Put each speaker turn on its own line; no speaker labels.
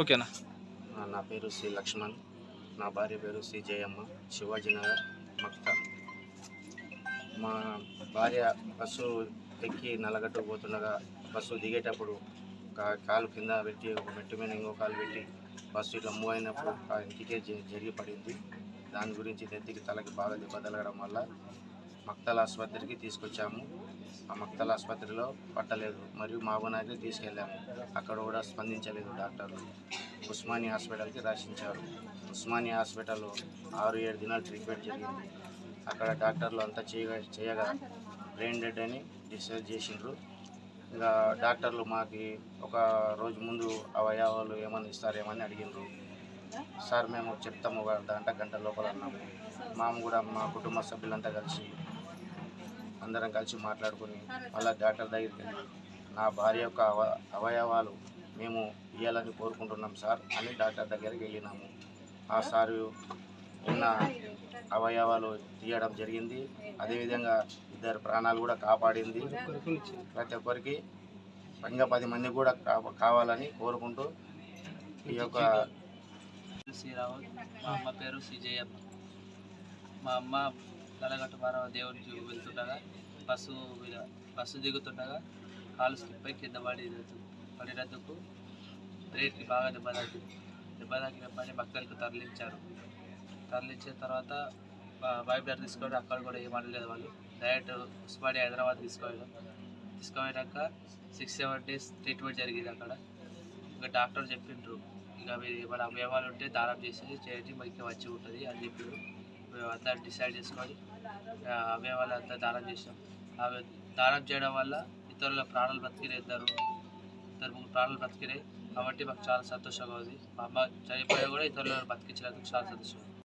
ఓకేనా?
నా పేరు శ్రీ లక్ష్మణ్. నా భార్య పేరు శ్రీ జయమ్మ. శివాజీనగర్ మక్తా మా భార్య బస్సు ఎక్కి నల్లగట్టు పోతుండగా బస్సు దిగేటప్పుడు కాలు కింద పెట్టి ఒక మెట్టు మీద ఇంకో కాలు పెట్టి బస్సు ఇట్లా మూవ్ అయినప్పుడు ఇంటికే జ- జరిగి పడింది. దాని గురించి నెత్తికి తలకి బాగా దెబ్బ తలగడం వల్ల మక్తల్ ఆసుపత్రికి తీసుకొచ్చాము. ఆ మక్తల్ ఆసుపత్రిలో పట్టలేదు. మరియు మాబోనాకి తీసుకెళ్ళాము. అక్కడ కూడా స్పందించలేదు డాక్టర్లు. ఉస్మానియా హాస్పిటల్కి రాసించారు. ఉస్మానియా హాస్పిటల్లో ఆరు ఏడు దినాలు ట్రీట్మెంట్ జరిగింది. అక్కడ డాక్టర్లు అంతా చేయగా చేయగా బ్రెయిన్ డెడ్ అని డిసైడ్ చేసిండ్రు. ఇంకా డాక్టర్లు మాకు ఒక రోజు ముందు అవయవాలు ఏమైనా ఇస్తారేమని అడిగిండ్రు. సార్ మేము చెప్తాము ఒక గంట గంట లోపల అన్నాము. మాము కూడా మా కుటుంబ సభ్యులంతా కలిసి అందరం కలిసి మాట్లాడుకుని మళ్ళీ డాక్టర్ దగ్గరికి నా భార్య యొక్క అవ అవయవాలు మేము ఇవ్వాలని కోరుకుంటున్నాం సార్ అని డాక్టర్ దగ్గరికి వెళ్ళినాము. ఆ సారు ఉన్న అవయవాలు తీయడం జరిగింది. అదేవిధంగా ఇద్దరు ప్రాణాలు కూడా కాపాడింది. ప్రతి ఒక్కరికి ఇంకా పది మంది కూడా కావాలని కోరుకుంటూ ఈ యొక్క
శ్రీరావు మా అమ్మ పేరు శ్రీజయమ్మ మా అమ్మ నల్లగట్టు మారవ దేవుడికి వెళ్తుండగా బస్సు మీద బస్సు దిగుతుండగా కాలు స్లిప్ అయి కింద పడి పడినందుకు బ్రేక్కి బాగా దెబ్బ తాకింది. దెబ్బ తాకిన పని భక్తులకు తరలించారు. తరలించిన తర్వాత వైబ్లర్ తీసుకొని అక్కడ కూడా ఏం అనలేదు వాళ్ళు. డైరెక్ట్ ఉస్మానియా హైదరాబాద్ తీసుకోవడం తీసుకుపోయాక సిక్స్ సెవెన్ డేస్ ట్రీట్మెంట్ జరిగింది అక్కడ. ఇంకా డాక్టర్ చెప్పిండ్రు. ఇంకా మీరు మన అవయవాలు ఉంటే దానం చేసి చేయండి మీకు వచ్చి ఉంటుంది అని చెప్పారు మేము అంతా డిసైడ్ చేసుకొని ఆ, అవయవాలు అంతా దానం చేసాం అవి దానం చేయడం వల్ల ఇతరుల ప్రాణాలు బతికినాయి ఇద్దరు ఇద్దరు ముగ్గురు ప్రాణాలు బతికినాయి కాబట్టి మాకు చాలా సంతోషంగా ఉంది. మా అమ్మ చనిపోయా కూడా ఇతరులను బతికించినందుకు చాలా సంతోషం.